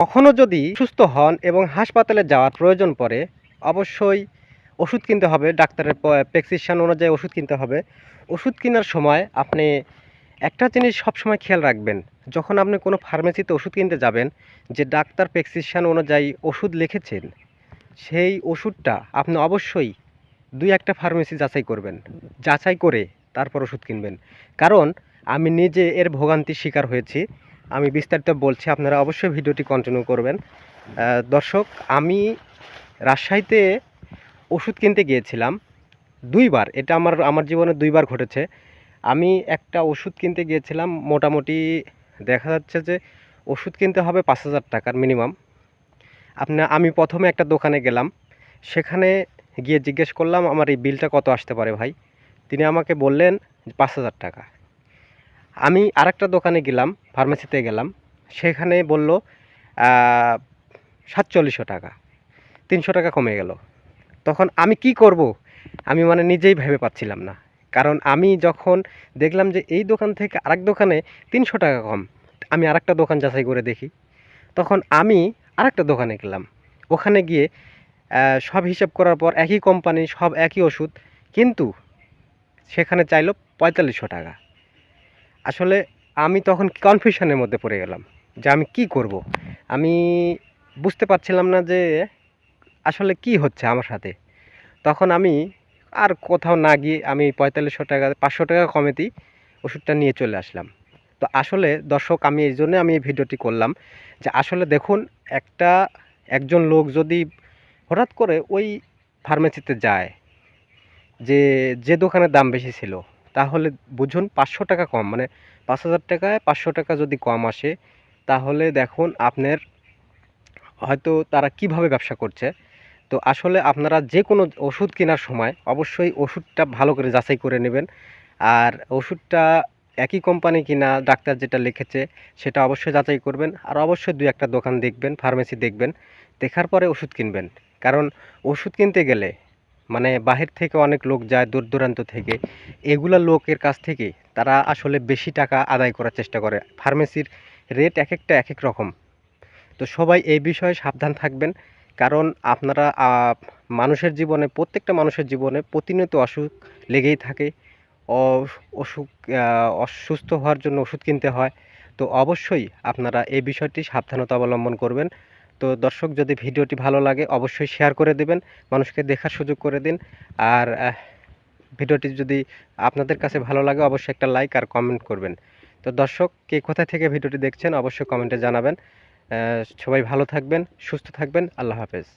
কখনো যদি সুস্থ হন এবং হাসপাতালে যাওয়ার প্রয়োজন পড়ে, অবশ্যই ওষুধ কিনতে হবে। ডাক্তারের প্রেসক্রিপশন অনুযায়ী ওষুধ কিনতে হবে। ওষুধ কেনার সময় আপনি একটা জিনিস সবসময় খেয়াল রাখবেন। যখন আপনি কোনো ফার্মেসিতে ওষুধ কিনতে যাবেন, যে ডাক্তার প্রেসক্রিপশন অনুযায়ী ওষুধ লিখেছেন, সেই ওষুধটা আপনি অবশ্যই দুই একটা ফার্মেসি যাচাই করবেন। যাচাই করে তারপর ওষুধ কিনবেন। কারণ আমি নিজে এর ভোগান্তির শিকার হয়েছি। আমি বিস্তারিত বলছি, আপনারা অবশ্যই ভিডিওটি কন্টিনিউ করবেন। দর্শক, আমি রাজশাহীতে ওষুধ কিনতে গিয়েছিলাম দুইবার, এটা আমার আমার জীবনে দুইবার ঘটেছে। আমি একটা ওষুধ কিনতে গিয়েছিলাম, মোটামুটি দেখা যাচ্ছে যে ওষুধ কিনতে হবে পাঁচ হাজার টাকার মিনিমাম আপনার আমি প্রথমে একটা দোকানে গেলাম, সেখানে গিয়ে জিজ্ঞেস করলাম, আমার এই বিলটা কত আসতে পারে ভাই? তিনি আমাকে বললেন, পাঁচ হাজার টাকা। আমি আরেকটা দোকানে গেলাম ফার্মেসিতে গেলাম। সেখানে বলল সাতচল্লিশশো টাকা, তিনশো টাকা কমে গেল। তখন আমি কি করব? আমি মানে নিজেই ভেবে পাচ্ছিলাম না। কারণ আমি যখন দেখলাম যে এই দোকান থেকে আরেক দোকানে তিনশো টাকা কম, আমি আরেকটা দোকান যাচাই করে দেখি। তখন আমি আরেকটা দোকানে গেলাম। ওখানে গিয়ে সব হিসাব করার পর একই কোম্পানি সব একই ওষুধ, কিন্তু সেখানে চাইলো পঁয়তাল্লিশশো টাকা। আসলে আমি তখন কনফিউশনের মধ্যে পড়ে গেলাম যে আমি কি করব? আমি বুঝতে পারছিলাম না যে আসলে কি হচ্ছে আমার সাথে। তখন আমি আর কোথাও না গিয়ে আমি পঁয়তাল্লিশশো টাকা, পাঁচশো টাকা কমেতেই ওষুধটা নিয়ে চলে আসলাম। তো আসলে দর্শক, আমি এই জন্য আমি এই ভিডিওটি করলাম যে আসলে দেখুন, একটা, একজন লোক যদি হঠাৎ করে ওই ফার্মেসিতে যায়, যে যে দোকানের দাম বেশি ছিল তাহলে বুঝুন পাঁচশো টাকা কম মানে পাঁচ হাজার টাকায় পাঁচশো টাকা যদি কম আসে, তাহলে দেখুন আপনার হয়তো তারা কীভাবে ব্যবসা করছে। তো আসলে আপনারা যে কোনো ওষুধ কেনার সময় অবশ্যই ওষুধটা ভালো করে যাচাই করে নেবেন। আর ওষুধটা একই কোম্পানি কিনা, ডাক্তার যেটা লিখেছে সেটা অবশ্যই যাচাই করবেন। আর অবশ্যই দুই একটা দোকান দেখবেন ফার্মেসি দেখবেন, দেখার পরে ওষুধ কিনবেন। কারণ ওষুধ কিনতে গেলে মানে বাহির থেকে অনেক লোক যায় দূর দূরান্ত থেকে, এগুলা লোকের কাছ থেকে তারা আসলে বেশি টাকা আদায় করার চেষ্টা করে। ফার্মেসির রেট এক একটা এক এক রকম। তো সবাই এই বিষয়ে সাবধান থাকবেন, কারণ আপনারা মানুষের জীবনে, প্রত্যেকটা মানুষের জীবনে প্রতিনিয়ত অসুখ লেগেই থাকে। অসুখ অসুস্থ হওয়ার জন্য ওষুধ কিনতে হয়। তো অবশ্যই আপনারা এই বিষয়টি সাবধানতা অবলম্বন করবেন। তো দর্শক, যদি ভিডিওটি ভালো লাগে, অবশ্যই শেয়ার করে দেবেন, মানুষকে দেখার সুযোগ করে দিন। আর ভিডিওটি যদি আপনাদের কাছে ভালো লাগে, অবশ্যই একটা লাইক আর কমেন্ট করবেন। তো দর্শক, কে কোথা থেকে ভিডিওটি দেখছেন, অবশ্যই কমেন্টে জানাবেন। সবাই ভালো থাকবেন, সুস্থ থাকবেন, আল্লাহ হাফেজ।